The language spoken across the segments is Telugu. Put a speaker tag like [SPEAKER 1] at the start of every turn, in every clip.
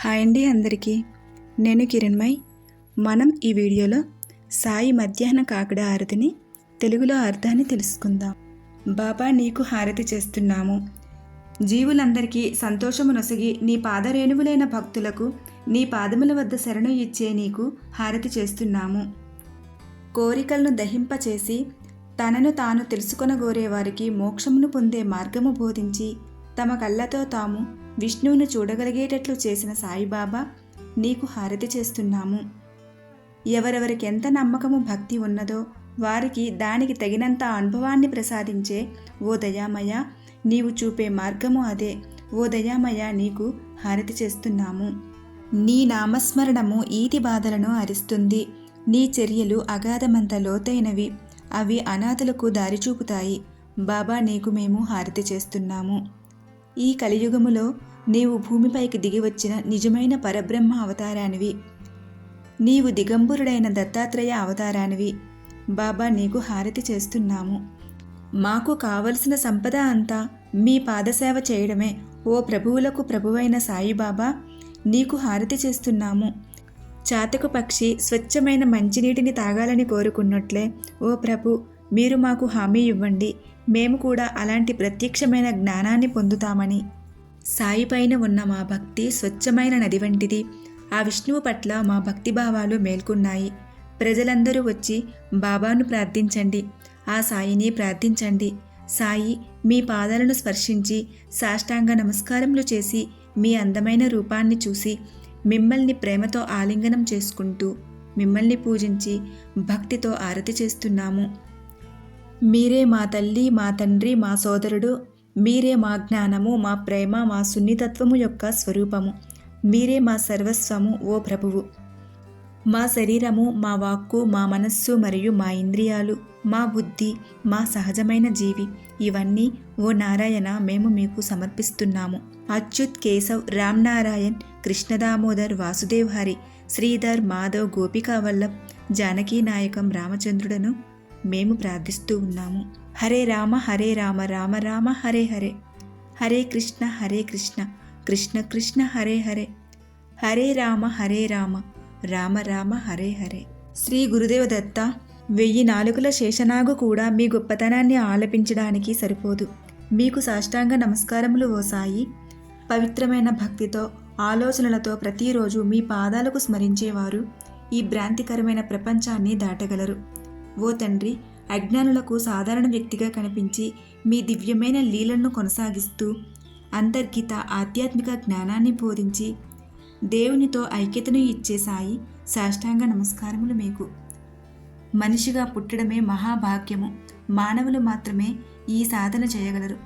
[SPEAKER 1] హాయ్ అండి అందరికీ. నేను కిరణ్మయ్ మనం ఈ వీడియోలో సాయి మధ్యాహ్న కాకడ హారతిని తెలుగులో అర్థాన్ని తెలుసుకుందాం. బాబా నీకు హారతి చేస్తున్నాము. జీవులందరికీ సంతోషము నొసగి నీ పాదరేణువులైన భక్తులకు నీ పాదముల వద్ద శరణు ఇచ్చే నీకు హారతి చేస్తున్నాము. కోరికలను దహింపచేసి తనను తాను తెలుసుకొనగోరే వారికి మోక్షమును పొందే మార్గము బోధించి తమ కళ్ళతో తాము విష్ణువును చూడగలిగేటట్లు చేసిన సాయిబాబా నీకు హారతి చేస్తున్నాము. ఎవరెవరికి ఎంత నమ్మకము భక్తి ఉన్నదో వారికి దానికి తగినంత అనుభవాన్ని ప్రసాదించే ఓ దయామయ నీవు చూపే మార్గము అదే. ఓ దయామయ నీకు హారతి చేస్తున్నాము. నీ నామస్మరణము ఈతి బాధలను అరిస్తుంది. నీ చర్యలు అగాధమంత లోతైనవి. అవి అనాథలకు దారి చూపుతాయి. బాబా నీకు మేము హారతి చేస్తున్నాము. ఈ కలియుగములో నీవు భూమిపైకి దిగి వచ్చిన నిజమైన పరబ్రహ్మ అవతారానివి. నీవు దిగంబరుడైన దత్తాత్రేయ అవతారానివి. బాబా నీకు హారతి చేస్తున్నాము. మాకు కావలసిన సంపద అంతా మీ పాదసేవ చేయడమే. ఓ ప్రభువులకు ప్రభువైన సాయిబాబా నీకు హారతి చేస్తున్నాము. చాతకు పక్షి స్వచ్ఛమైన మంచినీటిని తాగాలని కోరుకున్నట్లే. ఓ ప్రభు మీరు మాకు హామీ ఇవ్వండి. మేము కూడా అలాంటి ప్రత్యక్షమైన జ్ఞానాన్ని పొందుతామని. సాయి పైన ఉన్న మా భక్తి స్వచ్ఛమైన నది వంటిది. ఆ విష్ణువు పట్ల మా భక్తి భావాలు మేల్కొన్నాయి. ప్రజలందరూ వచ్చి బాబాను ప్రార్థించండి. ఆ సాయిని ప్రార్థించండి. సాయి మీ పాదాలను స్పర్శించి సాష్టాంగ నమస్కారములు చేసి మీ అందమైన రూపాన్ని చూసి మిమ్మల్ని ప్రేమతో ఆలింగనం చేసుకుంటూ మిమ్మల్ని పూజించి భక్తితో ఆరతి చేస్తున్నాము. మీరే మా తల్లి మా తండ్రి మా సోదరుడు మీరే మా జ్ఞానము మా ప్రేమ మా సున్నితత్వము యొక్క స్వరూపము. మీరే మా సర్వస్వము ఓ ప్రభువు. మా శరీరము మా వాక్కు మా మనస్సు మరియు మా ఇంద్రియాలు మా బుద్ధి మా సహజమైన జీవి. ఇవన్నీ ఓ నారాయణ మేము మీకు సమర్పిస్తున్నాము. అచ్యుత్ కేశవ్ రామ్ నారాయణ్ కృష్ణదామోదర్ వాసుదేవ్ హరి శ్రీధర్ మాధవ్ గోపికా వల్లభ్ జానకీ నాయకం రామచంద్రుడను మేము ప్రార్థిస్తూ ఉన్నాము. హరే రామ హరే రామ రామ రామ హరే హరే. హరే కృష్ణ హరే కృష్ణ. కృష్ణ కృష్ణ హరే హరే. హరే రామ హరే రామ. రామ రామ హరే హరే. శ్రీ గురుదేవ దత్త వెయ్యి నాలుగుల శేషనాగు కూడా మీ గొప్పతనాన్ని ఆలపించడానికి సరిపోదు. మీకు సాష్టాంగ నమస్కారములు ఓ సాయి. పవిత్రమైన భక్తితో ఆలోచనలతో ప్రతిరోజు మీ పాదాలకు స్మరించేవారు. ఈ భ్రాంతికరమైన ప్రపంచాన్ని దాటగలరు. ఓ తండ్రి అజ్ఞానులకు సాధారణ వ్యక్తిగా కనిపించి మీ దివ్యమైన లీలను కొనసాగిస్తూ అంతర్గీత ఆధ్యాత్మిక జ్ఞానాన్ని బోధించి దేవునితో ఐక్యతను ఇచ్చే సాయి సాష్టాంగ నమస్కారములు మీకు. మనిషిగా పుట్టడమే మహాభాగ్యము. మానవులు మాత్రమే ఈ సాధన చేయగలరు.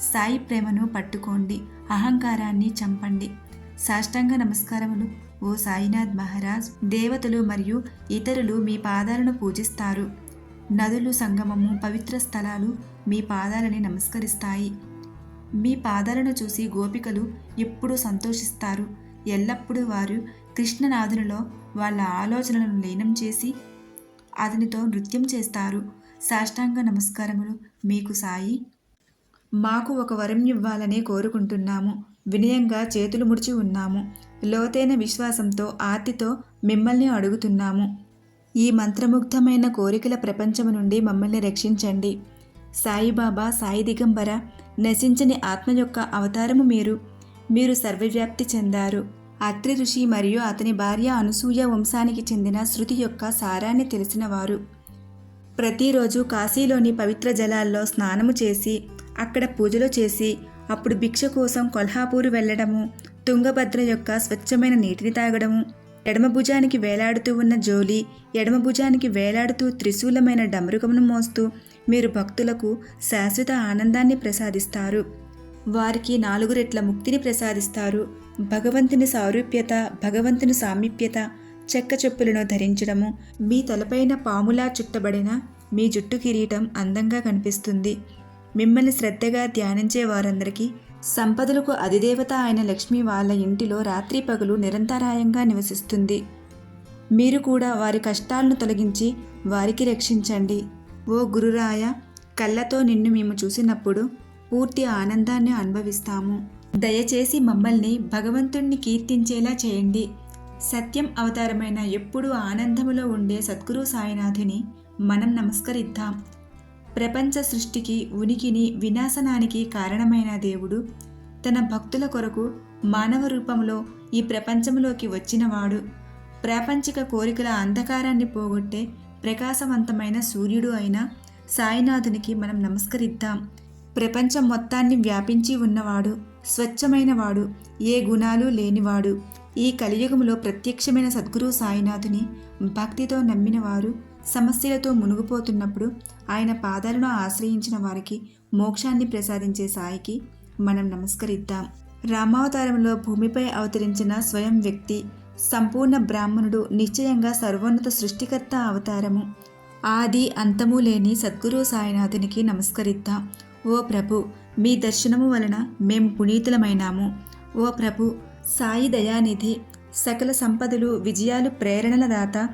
[SPEAKER 1] సాయి ప్రేమను పట్టుకోండి అహంకారాన్ని చంపండి. సాష్టాంగ నమస్కారములు ఓ సాయినాథ్ మహారాజ్ దేవతలు మరియు ఇతరులు మీ పాదాలను పూజిస్తారు. నదులు సంగమము పవిత్ర స్థలాలు మీ పాదాలని నమస్కరిస్తాయి. మీ పాదాలను చూసి గోపికలు ఎప్పుడూ సంతోషిస్తారు. ఎల్లప్పుడూ వారు కృష్ణనాథునిలో వాళ్ళ ఆలోచనలను లీనం చేసి అతనితో నృత్యం చేస్తారు. సాష్టాంగ నమస్కారములు మీకు సాయి. మాకు ఒక వరం ఇవ్వాలని కోరుకుంటున్నాము. వినయంగా చేతులు ముడిచి ఉన్నాము. లోతైన విశ్వాసంతో ఆర్తితో మిమ్మల్ని అడుగుతున్నాము. ఈ మంత్రముగ్ధమైన కోరికల ప్రపంచము నుండి మమ్మల్ని రక్షించండి. సాయిబాబా సాయి దిగంబర నశించని ఆత్మ యొక్క అవతారము మీరు. మీరు సర్వవ్యాప్తి చెందారు. అత్రి ఋషి మరియు అతని భార్య అనసూయ వంశానికి చెందిన శృతి యొక్క సారాన్ని తెలిసినవారు ప్రతిరోజు కాశీలోని పవిత్ర జలాల్లో స్నానము చేసి అక్కడ పూజలు చేసి అప్పుడు భిక్ష కోసం కొల్హాపూరు వెళ్ళడము తుంగభద్ర యొక్క స్వచ్ఛమైన నీటిని తాగడము ఎడమ భుజానికి వేలాడుతూ ఉన్న జోలి ఎడమ భుజానికి వేలాడుతూ త్రిశూలమైన డమరుకమును మోస్తూ మీరు భక్తులకు శాశ్వత ఆనందాన్ని ప్రసాదిస్తారు. వారికి నాలుగు రెట్ల ముక్తిని ప్రసాదిస్తారు. భగవంతుని సారూప్యత భగవంతుని సామీప్యత చెక్క చెప్పులను ధరించడము మీ తలపైన పాములా చుట్టబడిన మీ జుట్టు కిరీటం అందంగా కనిపిస్తుంది. మిమ్మల్ని శ్రద్ధగా ధ్యానించే వారందరికీ సంపదలకు అధిదేవత అయిన లక్ష్మి వాళ్ళ ఇంటిలో రాత్రి పగలు నిరంతరాయంగా నివసిస్తుంది. మీరు కూడా వారి కష్టాలను తొలగించి వారికి రక్షించండి. ఓ గురురాయ కళ్ళతో నిన్ను మేము చూసినప్పుడు పూర్తి ఆనందాన్ని అనుభవిస్తాము. దయచేసి మమ్మల్ని భగవంతుణ్ణి కీర్తించేలా చేయండి. సత్యం అవతారమైన ఎప్పుడూ ఆనందములో ఉండే సద్గురు సాయినాథిని మనం నమస్కరిద్దాం. ప్రపంచ సృష్టికి ఉనికిని వినాశనానికి కారణమైన దేవుడు. తన భక్తుల కొరకు మానవ రూపంలో ఈ ప్రపంచంలోకి వచ్చినవాడు. ప్రాపంచిక కోరికల అంధకారాన్ని పోగొట్టే ప్రకాశవంతమైన సూర్యుడు అయిన సాయినాథునికి మనం నమస్కరిద్దాం. ప్రపంచం మొత్తాన్ని వ్యాపించి ఉన్నవాడు స్వచ్ఛమైనవాడు ఏ గుణాలు లేనివాడు. ఈ కలియుగంలో ప్రత్యక్షమైన సద్గురు సాయినాథుని భక్తితో నమ్మినవారు సమస్యలతో మునిగిపోతున్నప్పుడు ఆయన పాదాలను ఆశ్రయించిన వారికి మోక్షాన్ని ప్రసాదించే సాయికి మనం నమస్కరిద్దాం. రామావతారంలో భూమిపై అవతరించిన స్వయం వ్యక్తి సంపూర్ణ బ్రాహ్మణుడు నిశ్చయంగా సర్వోన్నత సృష్టికర్త అవతారము. ఆది అంతము లేని సద్గురు సాయినాథునికి నమస్కరిద్దాం. ఓ ప్రభు మీ దర్శనము వలన మేము పునీతులమైనాము. ఓ ప్రభు సాయి దయానిధి సకల సంపదలు విజయాలు ప్రేరణల దాత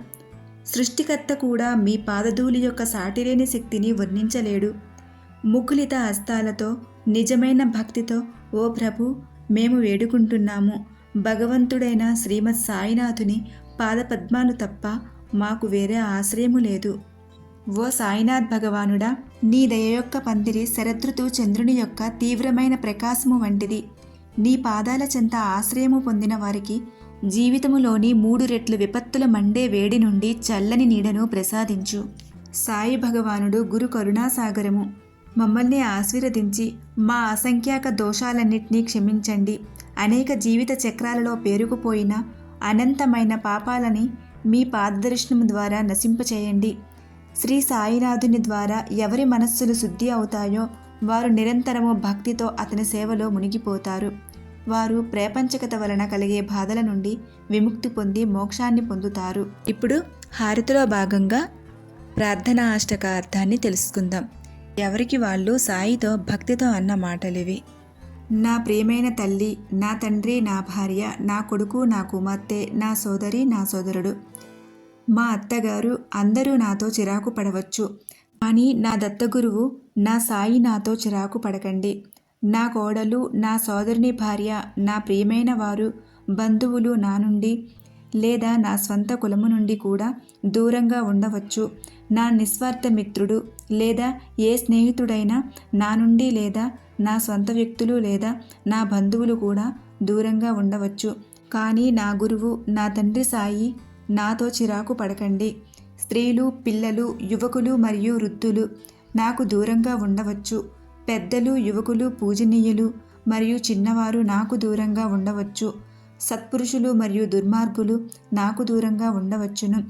[SPEAKER 1] సృష్టికర్త కూడా మీ పాదధూలి యొక్క సాటిలేని శక్తిని వర్ణించలేడు. ముకులిత హస్తాలతో నిజమైన భక్తితో ఓ ప్రభు మేము వేడుకుంటున్నాము. భగవంతుడైన శ్రీమద్ సాయినాథుని పాదపద్మాలు తప్ప మాకు వేరే ఆశ్రయము లేదు. ఓ సాయినాథ్ భగవానుడా నీ దయ యొక్క పందిరి శరదృతు చంద్రుని యొక్క తీవ్రమైన ప్రకాశము వంటిది. నీ పాదాల చెంత ఆశ్రయము పొందిన వారికి జీవితములోని మూడు రెట్లు విపత్తుల మండే వేడి నుండి చల్లని నీడను ప్రసాదించు. సాయి భగవానుడు గురు కరుణాసాగరము. మమ్మల్ని ఆశీర్వదించి మా అసంఖ్యాక దోషాలన్నింటినీ క్షమించండి. అనేక జీవిత చక్రాలలో పేరుకుపోయిన అనంతమైన పాపాలని మీ పాదదర్శనం ద్వారా నశింపచేయండి శ్రీ సాయినాథుని ద్వారా ఎవరి మనస్సులు శుద్ధి అవుతాయో వారు నిరంతరము భక్తితో అతని సేవలో మునిగిపోతారు. వారు ప్రేపంచకత వలన కలిగే బాధల నుండి విముక్తి పొంది మోక్షాన్ని పొందుతారు. ఇప్పుడు హారతిలో భాగంగా ప్రార్థనా అష్టక అర్థాన్ని తెలుసుకుందాం. ఎవరికి వాళ్ళు సాయితో భక్తితో అన్న మాటలివి. నా ప్రియమైన తల్లి నా తండ్రి నా భార్య నా కొడుకు నా కుమార్తె నా సోదరి నా సోదరుడు. మా అత్తగారు అందరూ నాతో చిరాకు పడవచ్చు. కానీ నా దత్తగురువు నా సాయి నాతో చిరాకు పడకండి. నా కోడలు నా సోదరుని భార్య నా ప్రియమైన వారు బంధువులు నా నుండి లేదా నా స్వంత కులము నుండి కూడా దూరంగా ఉండవచ్చు. నా నిస్వార్థ మిత్రుడు లేదా ఏ స్నేహితుడైనా నా నుండి లేదా నా సొంత వ్యక్తులు లేదా నా బంధువులు కూడా దూరంగా ఉండవచ్చు. కానీ నా గురువు నా తండ్రి సాయి నాతో చిరాకు పడకండి. స్త్రీలు పిల్లలు యువకులు మరియు వృద్ధులు నాకు దూరంగా ఉండవచ్చు. పెద్దలు యువకులు పూజనీయులు మరియు చిన్నవారు నాకు దూరంగా ఉండవచ్చు. సత్పురుషులు మరియు దుర్మార్గులు నాకు దూరంగా ఉండవచ్చును.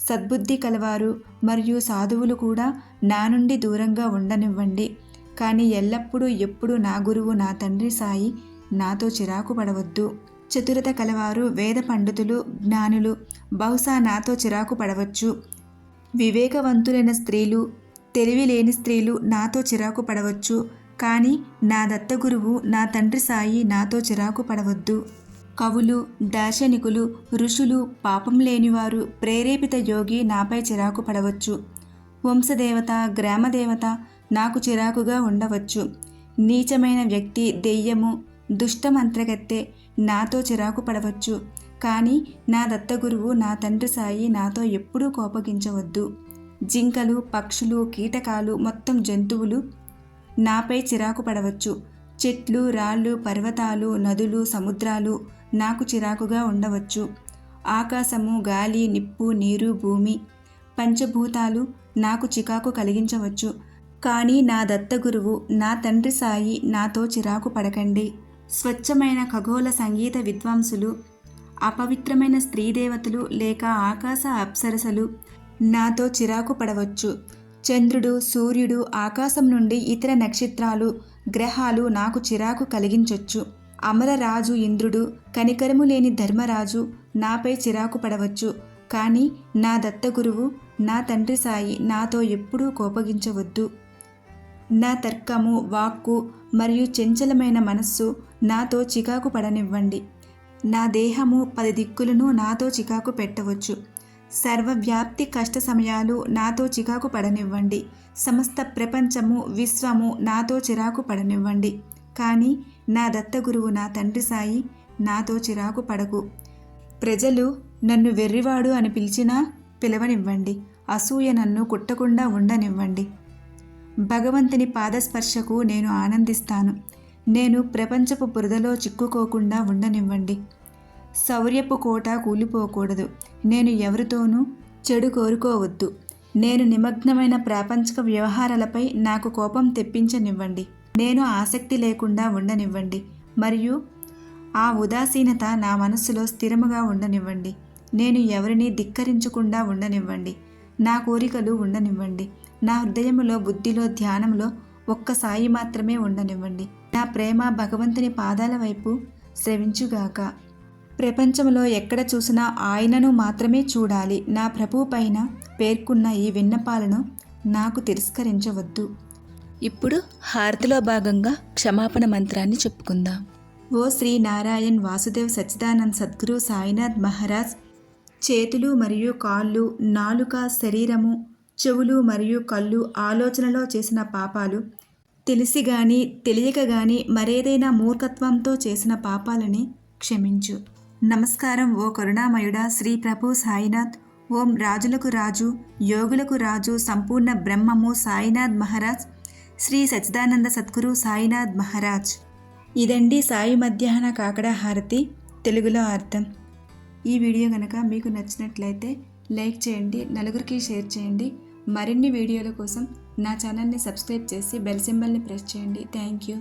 [SPEAKER 1] సద్బుద్ధి కలవారు మరియు సాధువులు కూడా నా నుండి దూరంగా ఉండనివ్వండి. కానీ ఎల్లప్పుడూ ఎప్పుడు నా గురువు నా తండ్రి సాయి నాతో చిరాకు పడవద్దు. చతురత కలవారు వేద పండితులు జ్ఞానులు బహుశా నాతో చిరాకు పడవచ్చు. వివేకవంతులైన స్త్రీలు తెలివి లేని స్త్రీలు నాతో చిరాకు పడవచ్చు. కానీ నా దత్తగురువు నా తండ్రి సాయి నాతో చిరాకు పడవద్దు. కవులు దార్శనికులు ఋషులు పాపం లేనివారు ప్రేరేపిత యోగి నాపై చిరాకు పడవచ్చు. వంశదేవత గ్రామదేవత నాకు చిరాకుగా ఉండవచ్చు. నీచమైన వ్యక్తి దెయ్యము దుష్టమంత్రగత్తె నాతో చిరాకు పడవచ్చు. కానీ నా దత్తగురువు నా తండ్రి సాయి నాతో ఎప్పుడూ కోపగించవద్దు. జింకలు పక్షులు కీటకాలు మొత్తం జంతువులు నాపై చిరాకు పడవచ్చు. చెట్లు రాళ్ళు పర్వతాలు నదులు సముద్రాలు నాకు చిరాకుగా ఉండవచ్చు. ఆకాశము గాలి నిప్పు నీరు భూమి పంచభూతాలు నాకు చికాకు కలిగించవచ్చు. కానీ నా దత్తగురువు నా తండ్రి సాయి నాతో చిరాకు పడకండి. స్వచ్ఛమైన ఖగోళ సంగీత విద్వాంసులు అపవిత్రమైన స్త్రీదేవతలు లేక ఆకాశ అప్సరసలు నాతో చిరాకు పడవచ్చు. చంద్రుడు సూర్యుడు ఆకాశం నుండి ఇతర నక్షత్రాలు గ్రహాలు నాకు చిరాకు కలిగించొచ్చు. అమరరాజు ఇంద్రుడు కనికరము లేని ధర్మరాజు నాపై చిరాకు పడవచ్చు. కానీ నా దత్తగురువు నా తండ్రి సాయి నాతో ఎప్పుడూ కోపగించవద్దు. నా తర్కము వాక్కు మరియు చెంచలమైన మనస్సు నాతో చికాకు పడనివ్వండి. నా దేహము పది దిక్కులను నాతో చికాకు పెట్టవచ్చు. సర్వవ్యాప్తి కష్ట సమయాలు నాతో చికాకు పడనివ్వండి. సమస్త ప్రపంచము విశ్వము నాతో చిరాకు పడనివ్వండి. కానీ నా దత్త గురువు నా తండ్రి సాయి నాతో చిరాకు పడకు. ప్రజలు నన్ను వెర్రివాడు అని పిలిచినా పిలవనివ్వండి. అసూయ నన్ను కుట్టకుండా ఉండనివ్వండి. భగవంతుని పాదస్పర్శకు నేను ఆనందిస్తాను. నేను ప్రపంచపు బురదలో చిక్కుకోకుండా ఉండనివ్వండి. శౌర్యపు కోట కూలిపోకూడదు. నేను ఎవరితోనూ చెడు కోరుకోవద్దు. నేను నిమగ్నమైన ప్రాపంచిక వ్యవహారాలపై నాకు కోపం తెప్పించనివ్వండి. నేను ఆసక్తి లేకుండా ఉండనివ్వండి. మరియు ఆ ఉదాసీనత నా మనస్సులో స్థిరముగా ఉండనివ్వండి. నేను ఎవరిని ధిక్కరించకుండా ఉండనివ్వండి. నా కోరికలు ఉండనివ్వండి. నా హృదయములో బుద్ధిలో ధ్యానంలో ఒక్క సాయి మాత్రమే ఉండనివ్వండి. నా ప్రేమ భగవంతుని పాదాల వైపు శ్రవించుగాక. ప్రపంచంలో ఎక్కడ చూసినా ఆయనను మాత్రమే చూడాలి. నా ప్రభు పైన పేర్కొన్న ఈ విన్నపాలను నాకు తిరస్కరించవద్దు. ఇప్పుడు హారతిలో భాగంగా క్షమాపణ మంత్రాన్ని చెప్పుకుందాం. ఓ శ్రీ నారాయణ్ వాసుదేవ్ సచ్చిదానంద్ సద్గురు సాయినాథ్ మహారాజ్ చేతులు మరియు కాళ్ళు నాలుక శరీరము చెవులు మరియు కళ్ళు ఆలోచనలో చేసిన పాపాలు తెలిసి గాని తెలియక గాని మరేదైనా మూర్ఖత్వంతో చేసిన పాపాలని క్షమించు. నమస్కారం. ఓ కరుణామయుడ శ్రీ ప్రభు సాయినాథ్. ఓం రాజులకు రాజు యోగులకు రాజు సంపూర్ణ బ్రహ్మము సాయినాథ్ మహారాజ్. శ్రీ సచ్చిదానంద సద్గురు సాయినాథ్ మహారాజ్. ఇదండి సాయి మధ్యాహ్న కాకడ హారతి తెలుగులో అర్థం. ఈ వీడియో కనుక మీకు నచ్చినట్లయితే లైక్ చేయండి నలుగురికి షేర్ చేయండి. మరిన్ని వీడియోల కోసం నా ఛానల్ని సబ్స్క్రైబ్ చేసి బెల్ సింబల్ని ప్రెస్ చేయండి. Thank you.